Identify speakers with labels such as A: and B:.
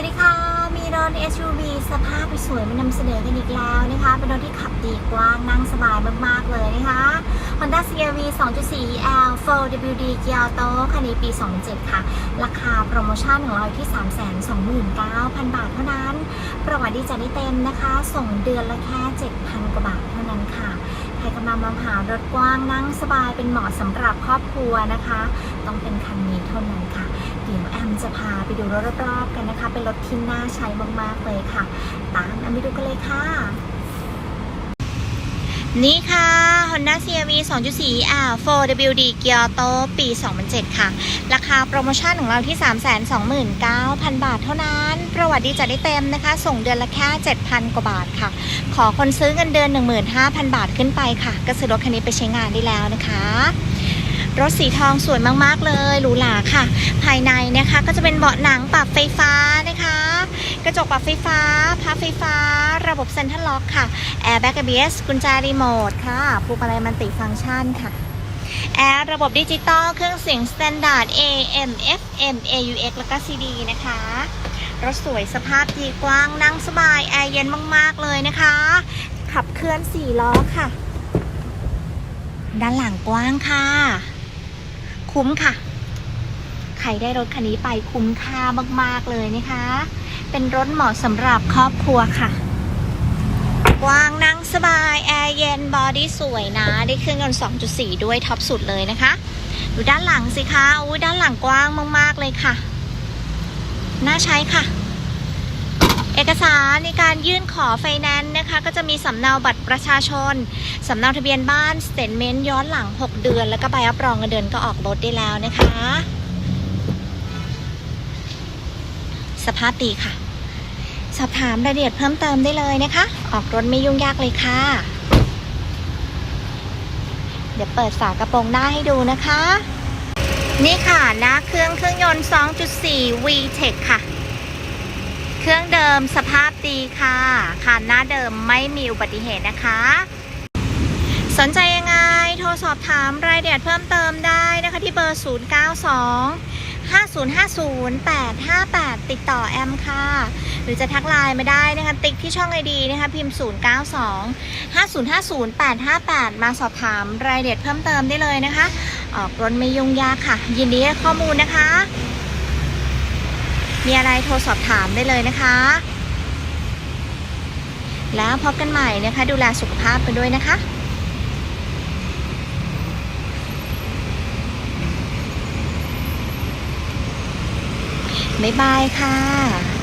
A: วัสดีค่ะ มีรถ SUV สภาพสวยมานำเสนอกันอีกแล้วนะคะ เป็นรถที่ขับดีกว้างนั่งสบายมากๆเลยนะคะ Honda CR-V 2.4 L 4WD Gear Auto คันนี้ปี 2007 ค่ะ ราคาโปรโมชั่นของเราที่ 329,000 บาทเท่านั้น ประวัติดีจัดได้เต็มนะคะ ส่งเดือนละแค่ 7,000 กว่าบาทเท่านั้นค่ะใครกำลังมองหารถกว้างนั่งสบายเป็นเหมาะสำหรับครอบครัวนะคะ ต้องเป็นคันนี้เท่านั้นค่ะ เดี๋ยวแอมจะพาไปดูรถรอบๆกันนะคะ เป็นรถที่น่าใช้มากๆเลยค่ะ ตามแอมไปดูกันเลยค่ะ นี่ค่ะ Honda CR-V 2.4 R 4WD Gear Auto ปี 2007 ค่ะ ราคาโปรโมชั่นของเราที่ 329,000 บาทเท่านั้น ประวัติดีจัดได้เต็มนะคะ ส่งเดือนละแค่ 7,000 กว่าบาทค่ะ ขอคนซื้อเงินเดือน 15,000 บาทขึ้นไปค่ะ ก็ซื้อรถคันนี้ไปใช้งานได้แล้วนะคะ รถสีทองสวยมากๆเลยหรูหราค่ะ ภายในนะคะก็จะเป็นเบาะหนังปรับไฟฟ้านะคะ กระจกปรับไฟฟ้าพับไฟฟ้า ระบบเซ็นทรัลล็อกค่ะแอร์แบ็ก ABS กุญแจรีโมทค่ะพวงมาลัยมันติฟังก์ชันค่ะแอร์ระบบดิจิตอลเครื่องเสียงสแตนดาร์ด AM FM AUX แล้วก็ CD นะคะรถสวยสภาพดีกว้างนั่งสบาย แอร์เย็นมาก ๆ เลยนะคะ ขับเคลื่อน 4 ล้อค่ะ ด้านหลังกว้างค่ะ คุ้มค่ะ ใครได้รถคันนี้ไปคุ้มค่ามากๆเลยนะคะ เป็นรถเหมาะสำหรับครอบครัวค่ะ กว้างนั่งสบาย แอร์เย็น บอดี้สวยนะ ได้เครื่องยนต์ 2.4 ด้วยท็อปสุดเลยนะคะ ดูด้านหลังสิคะอุ้ยด้านหลังกว้างมาก ๆ เลยค่ะ น่าใช้ค่ะ เอกสารในการยื่นขอไฟแนนซ์นะคะ ก็จะมีสำเนาบัตรประชาชน สำเนาทะเบียนบ้านสเตทเมนต์ย้อนหลัง 6 เดือน แล้วก็ใบรับรองเงินเดือนก็ออกรถได้แล้วนะคะ สภาพดีค่ะ สอบถามรายละเอียดเพิ่มเติมได้เลยนะคะ ออกรถไม่ยุ่งยากเลยค่ะ เดี๋ยวเปิดฝากระโปรงหน้าให้ดูนะคะ นี่ค่ะน้าเครื่องเครื่องยนต์ 2.4 VTEC ค่ะ เครื่องเดิมสภาพดีค่ะคันหน้าเดิมไม่มีอุบัติเหตุนะคะ สนใจยังไง โทรสอบถามรายละเอียดเพิ่มเติมได้นะคะที่เบอร์ 092 5050 858 ติดต่อแอมค่ะ หรือจะทักไลน์มาได้นะคะ ติ๊กที่ช่องไอดีนะคะ พิมพ์ 092 5050 858 มาสอบถามรายละเอียดเพิ่มเติมได้เลยนะคะ ออกรถไม่ยุ่งยากค่ะ ยินดีให้ข้อมูลนะคะ มีอะไรโทรสอบถามได้เลยนะคะ แล้วพบกันใหม่นะคะ ดูแลสุขภาพกันด้วยนะคะบ๊ายบายค่ะ